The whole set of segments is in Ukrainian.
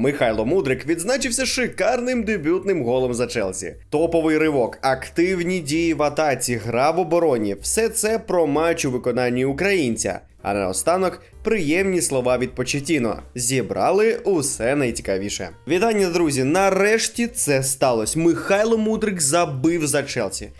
Михайло Мудрик відзначився шикарним дебютним голом за Челсі. Топовий ривок, активні дії в атаці, гра в обороні. Все це про матч у виконанні українця. А наостанок приємні слова від Почетіно. Зібрали усе найцікавіше. Вітання, друзі! Нарешті це сталося. Михайло Мудрик забив за Челсі.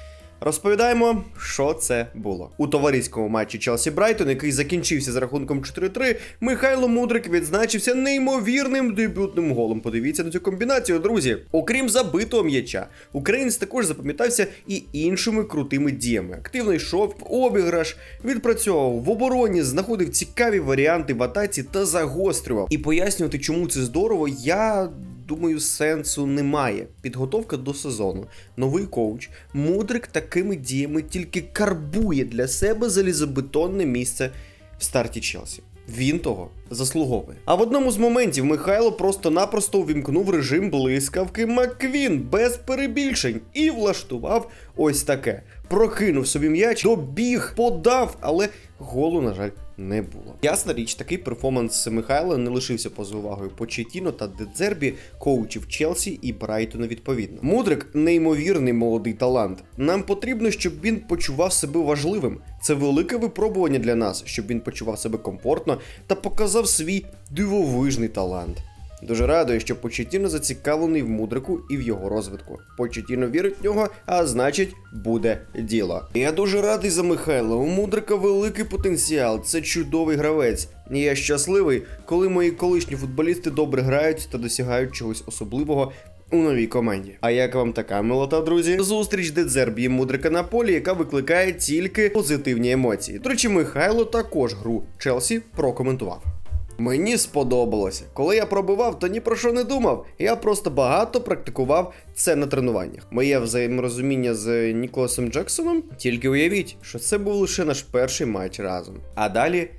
Розповідаємо, що це було у товариському матчі Челсі Брайтон, який закінчився з рахунком 4-3. Михайло Мудрик відзначився неймовірним дебютним голом. Подивіться на цю комбінацію, друзі. Окрім забитого м'яча, українець також запам'ятався і іншими крутими діями. Активно йшов в обіграш, відпрацьовував в обороні, знаходив цікаві варіанти в атаці та загострював. І пояснювати, чому це здорово, я думаю, сенсу немає. Підготовка до сезону, новий коуч, мудрик такими діями тільки карбує для себе залізобетонне місце в старті Челсі. Він того заслуговує. А в одному з моментів Михайло просто-напросто увімкнув режим блискавки Маквін без перебільшень і влаштував ось таке. Прокинув собі м'яч, добіг, подав, але голу, на жаль, не було. Ясна річ, такий перформанс Михайла не лишився поза увагою Почетіно та Дедзербі, коучів Челсі і Брайтона відповідно. Мудрик неймовірний молодий талант. Нам потрібно, щоб він почував себе важливим. Це велике випробування для нас, щоб він почував себе комфортно та показав свій дивовижний талант. Дуже радий, що Почетіно зацікавлений в мудрику і в його розвитку. Почетіно вірить в нього, а значить, буде діло. Я дуже радий за Михайла. У мудрика великий потенціал. Це чудовий гравець. Я щасливий, коли мої колишні футболісти добре грають та досягають чогось особливого. У новій команді. А як вам така милота, друзі? Зустріч Дедзербі і мудрика на полі, яка викликає тільки позитивні емоції. До речі, Михайло також гру Челсі прокоментував. Мені сподобалося. Коли я пробивав, то ні про що не думав. Я просто багато практикував це на тренуваннях. Моє взаєморозуміння з Ніколасом Джексоном. Тільки уявіть, що це був лише наш перший матч разом. А далі.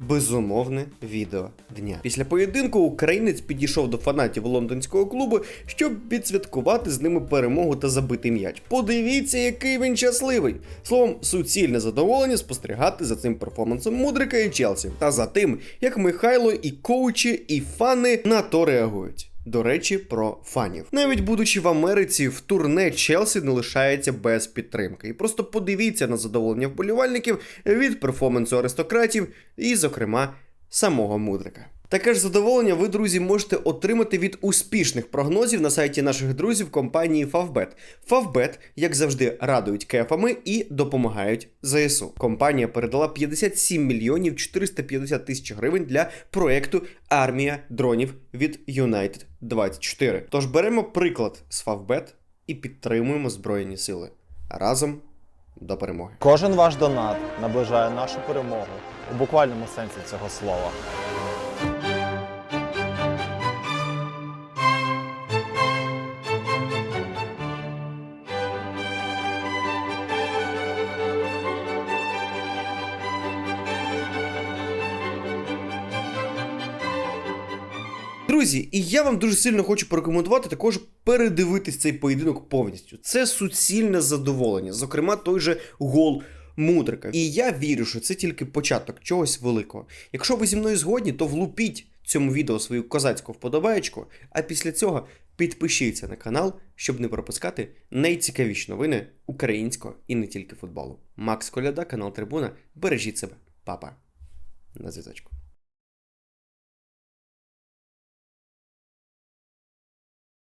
Безумовне відео дня. Після поєдинку українець підійшов до фанатів лондонського клубу, щоб відсвяткувати з ними перемогу та забити м'яч. Подивіться, який він щасливий. Словом, суцільне задоволення спостерігати за цим перформансом Мудрика і Челсі, та за тим, як Михайло і коучі, і фани на то реагують. До речі, про фанів. Навіть будучи в Америці, в турне Челсі не лишається без підтримки. І просто подивіться на задоволення вболівальників від перформансу аристократів, і, зокрема, самого мудрика. Таке ж задоволення ви, друзі, можете отримати від успішних прогнозів на сайті наших друзів компанії Favbet. Favbet, як завжди, радують кефами і допомагають ЗСУ. Компанія передала 57 мільйонів 450 тисяч гривень для проекту Армія дронів від United 24. Тож беремо приклад з Favbet і підтримуємо Збройні Сили. Разом до перемоги. Кожен ваш донат наближає нашу перемогу у буквальному сенсі цього слова. Друзі, і я вам дуже сильно хочу порекомендувати також передивитись цей поєдинок повністю. Це суцільне задоволення, зокрема, той же гол. Мудрика. І я вірю, що це тільки початок чогось великого. Якщо ви зі мною згодні, то влупіть цьому відео свою козацьку вподобаєчку, а після цього підпишіться на канал, щоб не пропускати найцікавіші новини українського і не тільки футболу. Макс Коляда, канал Трибуна. Бережіть себе, папа. На зв'язочку.